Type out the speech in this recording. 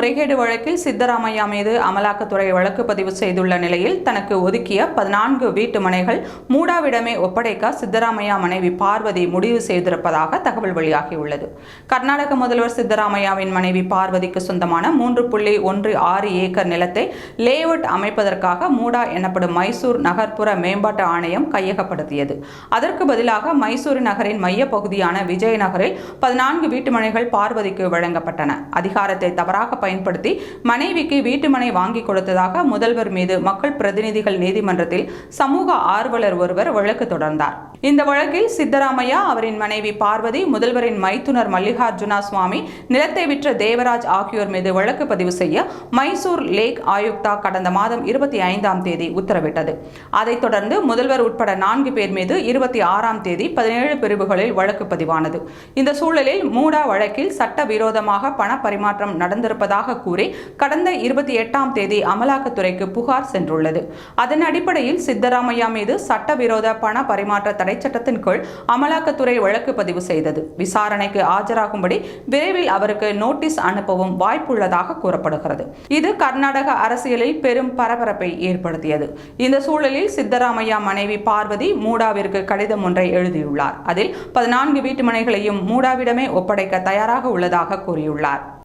முறைகேடு வழக்கில் சித்தராமையா மீது அமலாக்கத்துறை வழக்கு பதிவு செய்துள்ள நிலையில் தனக்கு ஒதுக்கிய பதினான்கு வீட்டு மனைகள் மூடாவிடமே ஒப்படைக்க சித்தராமையா மனைவி பார்வதி முடிவு செய்திருப்பதாக தகவல் வெளியாகியுள்ளது. கர்நாடக முதல்வர் சித்தராமையாவின் மனைவி பார்வதிக்கு சொந்தமான மூன்று புள்ளி ஒன்று ஆறு ஏக்கர் நிலத்தை லேஅவுட் அமைப்பதற்காக மூடா எனப்படும் மைசூர் நகர்ப்புற மேம்பாட்டு ஆணையம் கையகப்படுத்தியது. அதற்கு பதிலாக மைசூரு நகரின் மையப்பகுதியான விஜயநகரில் பதினான்கு வீட்டு மனைகள் பார்வதிக்கு வழங்கப்பட்டன. அதிகாரத்தை தவறாக பயன்படுத்தி மனைவிக்கு வீட்டுமனை வாங்கி கொடுத்ததாக முதல்வர் மீது மக்கள் பிரதிநிதிகள் நீதிமன்றத்தில் சமூக ஆர்வலர் ஒருவர் வழக்கு தொடர்ந்தார். இந்த வழக்கில் சித்தராமையா அவரின் மனைவி பார்வதி முதல்வரின் மைத்துனர் மல்லிகார்ஜுனா சுவாமி நிலத்தை விற்ற தேவராஜ் ஆகியோர் மீது வழக்கு பதிவு செய்ய மைசூர் லேக் ஆயுக்தா கடந்த மாதம் இருபத்தி ஐந்தாம் தேதி உத்தரவிட்டது. அதைத் தொடர்ந்து முதல்வர் உட்பட நான்கு பேர் மீது இருபத்தி ஆறாம் தேதி பதினேழு பிரிவுகளில் வழக்கு பதிவானது. இந்த சூழலில் மூடா வழக்கில் சட்டவிரோதமாக பண பரிமாற்றம் நடந்திருப்பதாக கூறி கடந்த இருபத்தி எட்டாம் தேதி அமலாக்கத்துறைக்கு புகார் சென்றுள்ளது. அதன் அடிப்படையில் சித்தராமையா மீது சட்டவிரோத பண பரிமாற்ற தடை சட்டத்தின் கீழ் அமலாக்கத்துறை வழக்கு பதிவு செய்தது. விசாரணைக்கு ஆஜராகும்படி விரைவில் அவருக்கு நோட்டீஸ் அனுப்பவும் வாய்ப்புள்ளதாக கூறப்படுகிறது. இது கர்நாடக அரசியலில் பெரும் பரபரப்பை ஏற்படுத்தியது. இந்த சூழலில் சித்தராமையா மனைவி பார்வதி மூடாவிற்கு கடிதம் ஒன்றை எழுதியுள்ளார். அதில் பதினான்கு வீட்டு மனைகளையும் மூடாவிடமே ஒப்படைக்க தயாராக உள்ளதாக கூறியுள்ளார்.